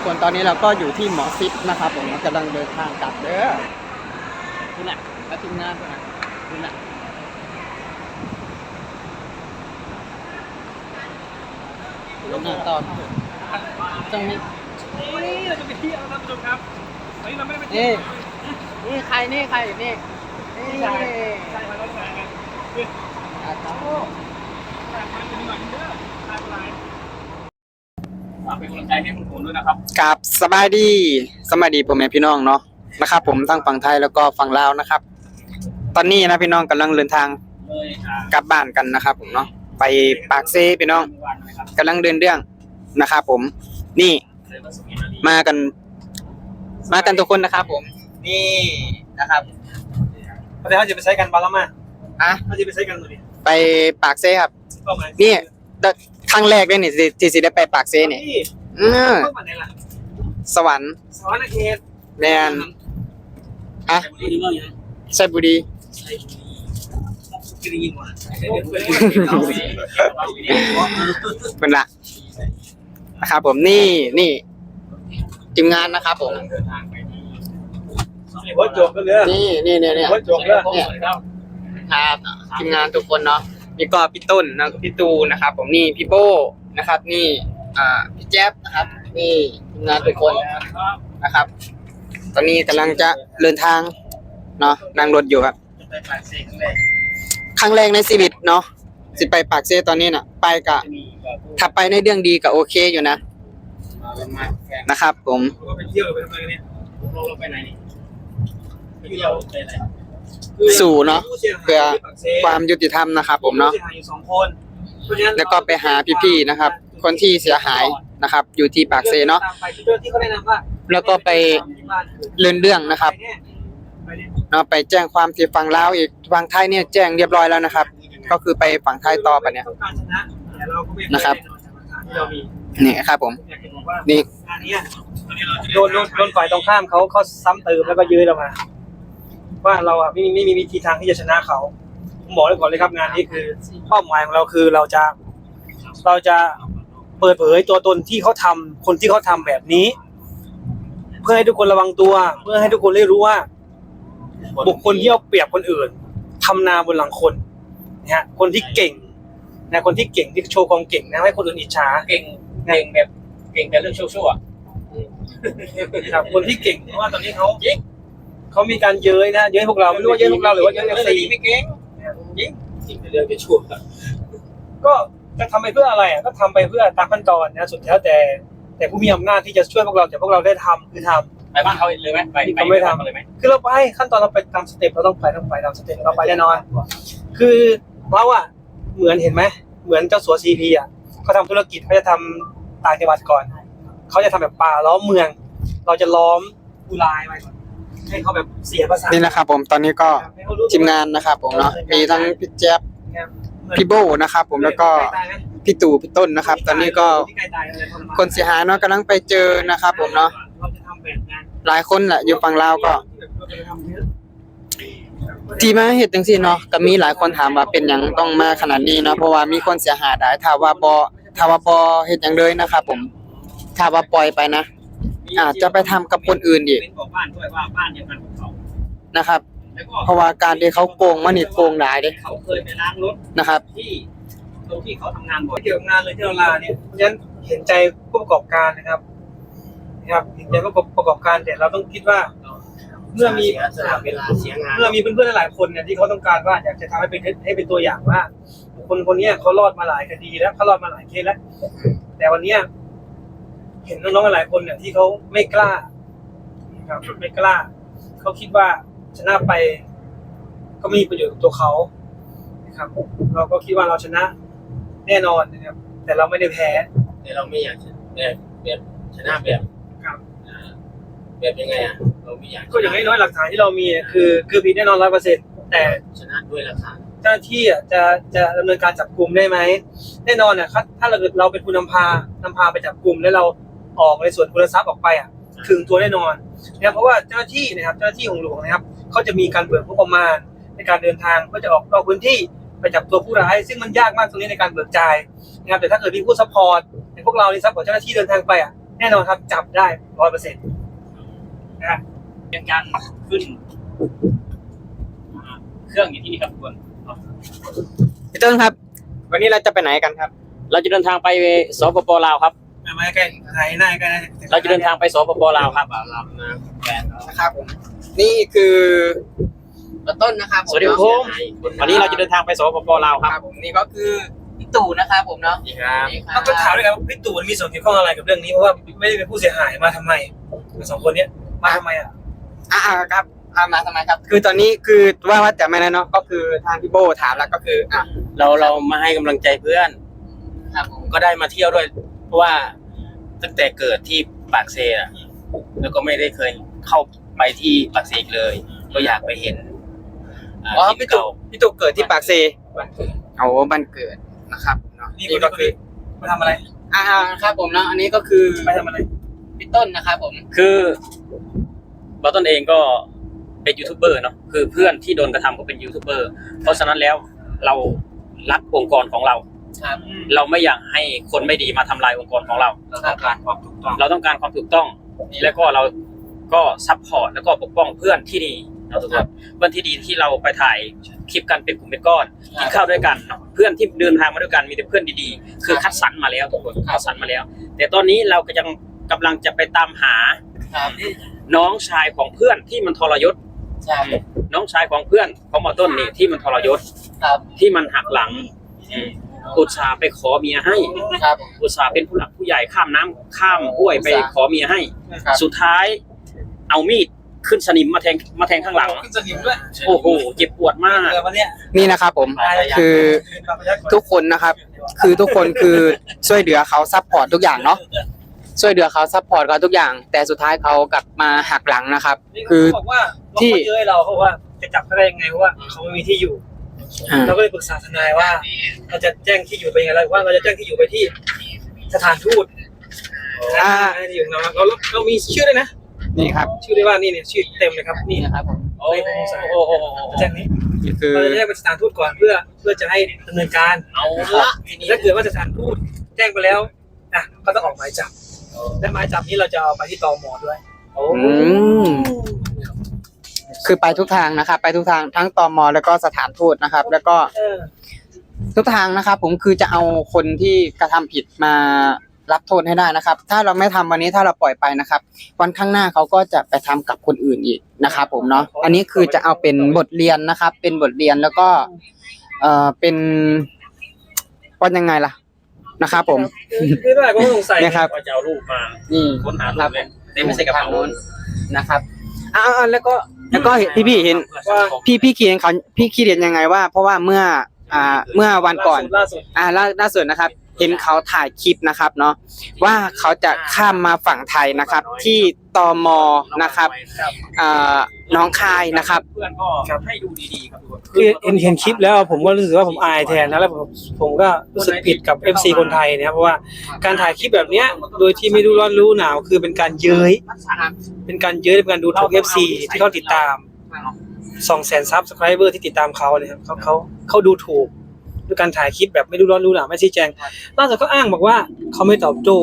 กคนตอนนี้เราก็อยู่ที่หมอซิปนะครับผมกำลังเดินทางกลับเด้อคุณน่ะแล้วทีมงานคุณน่ะคุณน่ะเดินทางต่อจังมีนี่เราจะไปเที่ยวท่านผู้ชมครับวันนี้เราไม่ได้ไปเที่นี่ยวนี่ใครนี่ใครนี่นี่ใช่ใช่มาแล้วมากันคืออะครับฝากมันเป็นหน่อยเด้อทางไลน์ฝาก เป็นกำลังใจให้คุณผมด้วยนะครับกับสบายดีสบายดีพ่อแม่พี่น้องเนาะนะครับผมทั้งฝั่งไทยแล้วก็ฝั่งลาวนะครับ ตอนนี้นะพี่น้องกำลังเดินทางเลยอ่ากลับบ้านกันนะครับ ผมเนาะไปปากเซพี่น้องวันนะครับกำลังเดินเรื่องนะครับผมนี่เลยมาสุขีนารีมากัน มากันทุกคนนะครับ ผม นี่นะครับประเดี๋ยวเขาจะไปใช้กันบาลามาอะเขาจะไปใช้กันเลยไปปากเซครับ ก็มานี่เดอะ ครั้งแรกเลยนี่ที่ที่สิได้ไปปากเซนี่นี่อือเข้ามาไหนล่ะสวรรค์สวรรค์เขตแมนอะนี่หรือว่าอย่างใช่บุรีใช่กินยินว่ะเป็นละนะครับผมนี่นี่ทีมงานนะครับผม เดินทางไปที่หัวโจกก็เรือนี่นี่เนี่ยเนี่ยหัวโจกเรือเนี่ยครับทีมงานทุกคนเนาะ นี่ก็พี่ต้นนะพี่ตูนะครับผมนี่พี่โบนะครับ นี่อ่าพี่แจ๊บนะครับ นี่ทีมงานทุกคนนะครับ ตอนนี้กำลังจะเดินทางเนาะนั่งรถอยู่ครับไปปางเลยครั้งแรกในชีวิตเนาะสิไปปากเซตอนนี้น่ะ ไปกะถ้าไปในเรื่องดีก็โอเคอยู่นะนะครับ ผมไปเที่ยวไปทำอะไรเนี่ยเราไปไหนนี่ไปเที่ยวไปไหน สู่เนาะเพื่อความยุติธรรมนะครับ ผมเนาะผู้สียหายอยู่สองคนเพราะฉะนั้นแล้วก็ไปหาพี่ๆนะครับ คนที่เสียหายนะครับ อยู่ที่ปากเซเนาะตมไปที่เจ้าที่เขาแนะนำว่าแล้วก็ไปเลื่อนเรื่องนะครับไปเนี่ยเนาะไปแจ้งความที่ฝั่งลาวอีกฝั่งไทยเนี่ยแจ้งเรียบร้อยแล้วนะครับ ก็คือไปฝั่งไทยต่อไปเนี่ยต้องการชนะแต่เราก็ไม่นะครับที่เรามีนี่ครับผมอยากจะบอกว่านี่งานเนี้ยโดนโดนโดนฝ่ายตรงข้ามเขาเขาซ้ำเติมแล้วก็ยื้อเรามา ว่าเราอะไม่มีไม่มีวิธีทางที่จะชนะเขาผมบอกเลยก่อนเลยครับงานนี้คือเป้าหมายของเราคือเราจะ เราจะเปิดเผยตัวตนที่เขาทำคนที่เขาทำแบบนี้ เพื่อให้ทุกคนระวังตัว เพื่อให้ทุกคนได้รู้ว่า บุคคลที่เอาเปรียบคนอื่นทำนาบนหลังคนนะฮะคนที่เก่งนะคนที่เก่งที่โชว์ความเก่งนะให้คนอื่นอิจฉาเก่งเก่งแบบเก่งแต่เรื่องชั่วๆอะครับคนที่เก่งเพราะว่าตอนนี้เขา เขามีการเย้ยนะ เย้ยพวกเราไม่รู้ว่าเย้ยพวกเราหรือว่าเย้ยเอฟเรื่องซีนี้ไม่เก่งจริงจริงแต่เรื่องชั่วๆอะก็จะทำไปเพื่ออะไรอะก็ทำไปเพื่อตามขั้นตอนนะสุดแล้วแต่ แต่ผู้มีอำนาจที่จะช่วยพวกเราแต่พวกเราได้ทำคือทำไปบ้านเขาเลยไหมไปไปเขาไม่ทำบ้านเขาเลยไหมคือเราไปขั้นตอนเราไปตามสเต็ปเราต้องไปต้องไปตามสเต็ปเราไปแน่นอน คือเราอะเหมือนเห็นไหมเหมือนเจ้าสัวซีพีอะเขาทำธุรกิจเขาจะทำต่างจังหวัดก่อนเขาจะทำแบบป่าล้อมเมือง เราจะล้อมกุลายไว้ก่อน ให้เขาแบบเสียภาษานี่นะครับ ผมตอนนี้ก็ให้เขารู้ทีมงานนะครับ ผมเนาะมีทั้งพี่แจ๊บพี่โบนะครับ ผมแล้วก็พี่ตู่พี่ต้นนะครับ ตอนนี้ก็คนเสียหายเนาะกำลังไปเจอนะครับ ผมเนาะเราจะทำแบบนั้นหลายคนแหละอยู่ฝั่งลาวก็ที่มาเฮ็ดจังซี่เนาะก็มีหลายคนถามว่าเป็นหยังต้องมาขนาดนี้เนาะเพราะว่ามีคนเสียหายหลายถ้าว่าบ่ถ้าว่าบ่เฮ็ดหยังเลยนะครับ ผมถ้าว่าปล่อยไปนะ อาจจะไปทำกับคนอื่นอีกเป็นบอกบ้านด้วยว่าบ้านเดียวกันกับเขานะครับ แล้วก็เพราะว่าการที่เขาโกงมานี่โกงหลายเด้เขาเคยไปล้างรถนะครับ ที่ตรงที่เขาทำงานบ่อยไม่เกี่ยวกับงานเลยที่เราลาเนี่ยเพราะฉะนั้นเห็นใจผู้ประกอบการนะครับนะครับเห็นใจผู้ประกอบการแต่เราต้องคิดว่า เมื่อมีสละเวลาเสียงาน เมื่อมีเพื่อนๆหลายๆคนเนี่ยที่เขาต้องการว่าอยากจะทำให้เป็นให้เป็นตัวอย่างว่า คนคนเนี้ยเขารอดมาหลายคดีแล้วเขารอดมาหลายเคสแล้ว แต่วันเนี้ย เห็นน้องๆหลายคนเนี่ยที่เขาไม่กล้านะครับไม่กล้าเขาคิดว่าชนะไป ก็ไม่มีประโยชน์กับตัวเขานะครับเราก็คิดว่าเราชนะแน่นอนนะครับ แต่เราไม่ได้แพ้แต่เราไม่อยากชนะแบบแบบชนะแบบครับอ่าแบบยังไงอะเราไม่อยากชนะก็อย่างน้อยๆหลักฐานที่เรามีเนี่ยคือ คือผิดแน่นอนร้อยเปอร์เซ็นต์แต่ชนะด้วยราคาเจ้าหน้าที่อะจะจะดำเนินการจับกลุ่มได้ไหมแน่นอนอะครับถ้าเราเราเป็นผู้นำพานำพาไปจับกลุ่มแล้วเรา ออกในส่วนคุณทรัพย์ออกไปอะถึงตัวแน่นอนนะครับเพราะว่าเจ้าหน้าที่นะครับเจ้าหน้าที่ของหลวงนะครับเขาจะมีการเบิกงบประมาณ ในการเดินทางเพื่อจะออกนอกพื้นที่ไปจับตัวผู้ร้าย ซึ่งมันยากมากตรงนี้ในการเบิกจ่ายนะครับแต่ถ้าเกิดมีผู้ซัพพอร์ตอย่างพวกเราในซัพพอร์ตเจ้าหน้าที่เดินทางไปอะแน่นอนครับจับได้ร้อยเปอร์เซ็นต์นะฮะยังการขึ้นอ่าเครื่องอยู่ที่นี่ครับทุกคนพี่ต้นครับ วันนี้เราจะไปไหนกันครับ เราจะเดินทางไปสปปลาวครับ มามาใกล้ถ่ายหน้าใกล้นะเราจะเดินทางไปสปปลาวครับลำนะแฟนเรานะครับผมนี่คือต้นนะครับผมสวัสดีครับผมวันนี้เราจะเดินทางไปสปปลาวคครัรับบผมนี่ก็คือพี่ตู่นะครับผมเนาะดีครับนี่ครัเอาต้องถามด้วยกันว่าพี่ตู่มีส่วนเกี่ยวข้องอะไรกับเรื่องนี้เพราะว่าไม่ได้เป็นผู้เสียหายมาทำไมสองคนเนี้ยมาทำไมอะอ่าครับอ่ามาทำไมครับ คือตอนนี้คือว่าว่าจะไม่นะเนาะก็คือทางพี่โบถามแล้วก็คืออะเราเรามาให้กำลังใจเพื่อนครับผมก็ได้มาเที่ยวด้วย เพราะว่า ตั้งแต่เกิดที่ปากเซอะแล้วก็ไม่ได้เคยเข้าไปที่ปากเซอีกเลย ก็อยากไปเห็นอ่าอ๋อที่พี่ตู่เก่าพี่ตู่เกิดที่ปากเซวันเกิดโอ้บันเกิดนะครับเนาะนี่นี่ก็ก็คืคืออมาทำอะไรอ่าครับผมเนาะอันนี้ก็คือไปทำอะไรพี่ต้นนะครับผมคือบอต้นเองก็เป็นยูทูบเบอร์เนาะคือเพื่อนที่โดนกระทำก็เป็นยูทูบเบอร์เพราะฉะนั้นแล้วเรารักองค์กรของเรา ครับ เราไม่อยากให้คนไม่ดีมาทำลายองค์กรของเรา เราต้องการความถูกต้อง เราต้องการความถูกต้อง แล้วก็เราก็ซัพพอร์ตแล้วก็ปกป้องเพื่อนที่ดีเนาะทุกคนเพื่อนที่ดีที่เราไปถ่ายคลิปกันเป็นกลุ่มเป็นก้อนกินข้าวด้วยกันเนาะเพื่อนที่เดินทางมาด้วยกันมีแต่เพื่อนดีๆ คือคัดสรรมาแล้วทุกคนคัดสรรมาแล้ว แต่ตอนนี้เราก็ยังกำลังจะไปตามหาครับน้องชายของเพื่อนที่มันทรยศ ใช่น้องชายของเพื่อนของหมอต้นนี่ที่มันทรยศครับที่มันหักหลัง อืมอุตส่าห์ไปขอเมียให้ ครับ อุตส่าห์เป็นผู้หลักผู้ใหญ่ข้ามน้ำข้ามห้วยไปขอเมียให้ ครับสุดท้ายเอามีดขึ้นสนิมมาแทงมาแทงข้างหลัง ขึ้นสนิมด้วยโอ้โหเจ็บปวดมากเออวันเนี้ยนี่นะครับผม คือทุกคนนะครับ คือทุกคนคือช่วยเหลือเขาซัพพอร์ตทุกอย่างเนาะช่วยเหลือเขาซัพพอร์ตเขาทุกอย่าง แต่สุดท้ายเขากลับมาหักหลังนะครับ คือเขาบอกว่าที่เยอะเราเขาบอกว่าจะจับเขาได้ยังไงเพราะว่าเขาไม่มีที่อยู่ อ่า เราก็เลยปรึกษาทนายว่า เราจะแจ้งที่อยู่ไปยังไงเราว่าเราจะแจ้งที่อยู่ไปที่สถานทูตอ่าที่อยู่ของเราเราเรามีชื่อด้วยนะ นี่ครับชื่อได้ว่านี่เนี่ยชื่อเต็มเลยครับนี่นี่นะครับผมโอ้โหแจ้งนี้นี่คือ เราจะแจ้งไปสถานทูตก่อนเพื่อเพื่อจะให้ดำเนินการเอาละถ้าเกิดว่าสถานทูตแจ้งไปแล้วอะก็ต้องออกหมายจับและหมายจับนี้เราจะเอาไปที่ตมด้วยโอ้ อืม คือไปทุกทางนะครับ ไปทุกทางทั้งตมแล้วก็สถานทูตนะครับ แล้วก็เออทุกทางนะครับ ผมคือจะเอาคนที่กระทำผิดมารับโทษให้ได้นะครับ ถ้าเราไม่ทำวันนี้ถ้าเราปล่อยไปนะครับ วันข้างหน้าเขาก็จะไปทำกับคนอื่นอีกนะครับ ผมเนาะอันนี้คือจะเอาเป็นบทเรียนนะครับ เป็นบทเรียนแล้วก็ เอ่อเป็นว่ายังไงล่ะนะครับ ผมคือคือหลายคนสงสัยนะครับว่าจะเอารูปมานี่ค้นหารูปเลยเต็มไม่ใช่กระเป๋าทงนู้นนะครับอ่าๆแล้วก็ แล้วก็เห็น พี่พี่เห็นว่าพี่พี่คิดเห็นเขาพี่คิดเห็นยังไงว่า เพราะว่าเมื่อ อ่า เมื่อวันก่อน ล่าสุด อ่าล่าล่าสุดนะครับ เห็นเขาถ่ายคลิปนะครับเนาะว่าเขาจะข้ามมาฝั่งไทยนะครับ ที่ตมนะครับอ่าหน้องคายนะครับเพื่อนก็ให้ดูดีๆครับทุกคนคือเห็นเห็นคลิปแล้วผมก็รู้สึกว่าผมอายแทนนะแล้วผมผมก็รู้สึกผิดกับ FC คนไทยนะครับเพราะว่าการถ่ายคลิปแบบเนี้ยโดยที่ไม่รู้ร้อนรู้หนาวคือเป็นการเย้ยเป็นการเย้ยเป็นการดูถูก FC ที่เขาติดตามสองแสนซับสไครเบอร์ที่ติดตามเขาเนี่ยครับเขาเขาเขาดูถูก ด้วยการถ่ายคลิปแบบไม่รู้ร้อนรู้หนาวไม่ชี้แจงล่าสุดก็อ้างบอกว่าเขาไม่ตอบโต้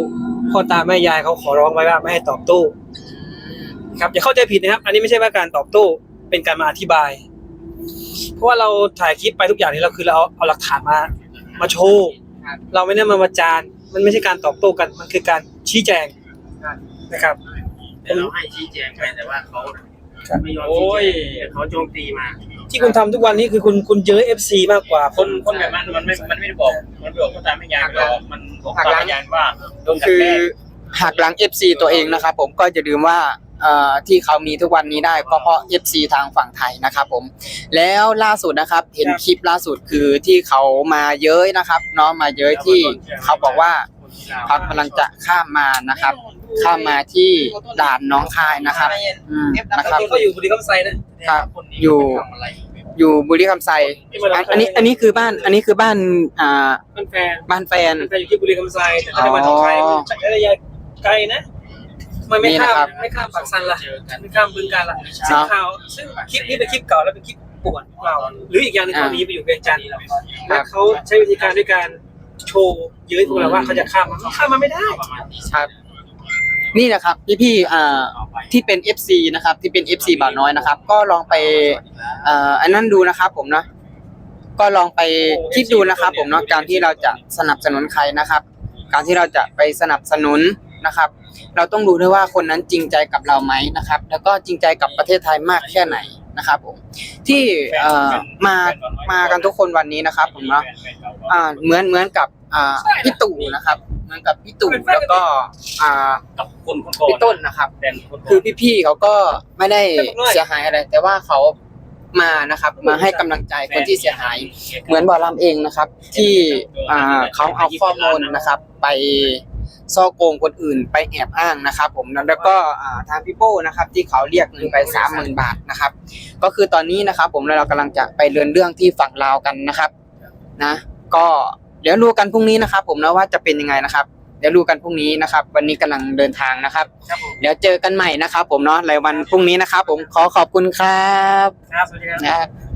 พ่อตาแม่ยายเขาขอร้องไว้ว่าไม่ให้ตอบโต้ครับอย่าเข้าใจผิดนะครับ อันนี้ไม่ใช่ว่าการตอบโต้เป็นการมาอธิบาย เพราะว่าเราถ่ายคลิปไปทุกอย่างนี้เราคือเราเอาเอาหลักฐานมา มาโชว์ครับเราไม่ได้มาประจานมันไม่ใช่การตอบโต้กันมันคือการชี้แจงนะครับแต่เราให้ชี้แจงไปแต่ว่าเขาไม่ยอมโอ้ชี้ยแจงแต่เขาโจมตีมา ที่คุณทำทุกวันนี้คือคุณคุณเจอเอฟซีมากกว่าคนคนแบบนั้นมันไม่มันไม่ได้บอก มันไม่บอกก็ตามไม่ยานหรอกมันบอกตามไม่ยานว่าโดนกันคือแกล้ง หักหลัง FC ตัวเองนะครับผมก็จะลืมว่าเอ่อที่เขามีทุกวันนี้ได้ก็เพราะ FC ทางฝั่งไทยนะครับผมแล้วล่าสุดนะครับ เห็นคลิปล่าสุดคือที่เขามาเย้ยนะครับเนาะมาเย้ยที่เขาบอกว่าเขากำลังจะข้ามมานะครับ ข้ามมาที่ด่านหน้องคายนะครับอืมนะครับ เขาอยู่บุรีรัมย์ไซนะครับอยู่อยู่บุรีรัมย์ไซอันอันนี้อันนี้คือบ้านอันนี้คือบ้านอ่ามันแฟนบ้านแฟนมันแฟนอยู่ที่บุรีรัมย์ไซแต่ถ้าได้มาทางไทยมันจากระยะไกลนะทำไมันไม่นี่ข้านะครัมบไม่ข้ามปากซันล่ะไม่ข้ามบึงการล่ะซึ่งข่าวซึ่งคลิปนี้เป็นคลิปเก่าแล้วเป็นคลิปปวดเราหรืออีกอย่างหนึงเขาหนีไปอยู่เวียงจันทร์แล้วเขาใช้วิธีการด้วยการโชว์เย้ยพวกเราว่าเขาจะข้ามมาเขาข้ามมาไม่ได้ ครับ นี่นะครับพี่ๆอ่ที่เป็น FC นะครับ ที่เป็น FC บ่าวน้อยนะครับ ก็ลองไปอ่าอันนั้นดูนะครับ ผมเนาะก็ลองไปคิดดูนะครับ ผมเนาะการที่เราจะสนับสนุนใครนะครับ การที่เราจะไปสนับสนุนนะครับ เราต้องดูด้วยว่าคนนั้นจริงใจกับเราไหมนะครับ แล้วก็จริงใจกับประเทศไทยมากแค่ไหนนะครับผมที่มามากันทุกคนวันนี้นะครับ ผมเนาะเหมือนเหมือนกับพี่ตู่นะครับ เหมือนกับพี่ตู่แล้วก็อ่ากับคนคนก่อนพี่ต้นนะครับแดนคนก่อนคือพี่ๆเขาก็ไม่ได้เสียหายอะไร แต่ว่าเขามานะครับ มาให้กำลังใจคนที่เสียหาย เหมือนบอลำเองนะครับ ที่อ่าเขาเอาข้อมูลนะครับ ไปซ่อโกงคนอื่นไปแอบอ้างนะครับ ผมแล้วก็อ่าทางพี่โป้นะครับ ที่เขาเรียกเงินไปสามหมื่นบาทนะครับ ก็คือตอนนี้นะครับ ผมเรากำลังจะไปเรียนเรื่องที่ฝั่งลาวกันนะครับ นะ ก็ เดี๋ยวรู้กันพรุ่งนี้นะครับ ผมนะว่าจะเป็นยังไงนะครับ เดี๋ยวรู้กันพรุ่งนี้นะครับ วันนี้กำลังเดินทางนะครับ ครับผมเดี๋ยวเจอกันใหม่นะครับ ผมเนาะในวันพรุ่งนี้นะครับ ผมขอขอบคุณครับครับสวัสดีครับนะครับ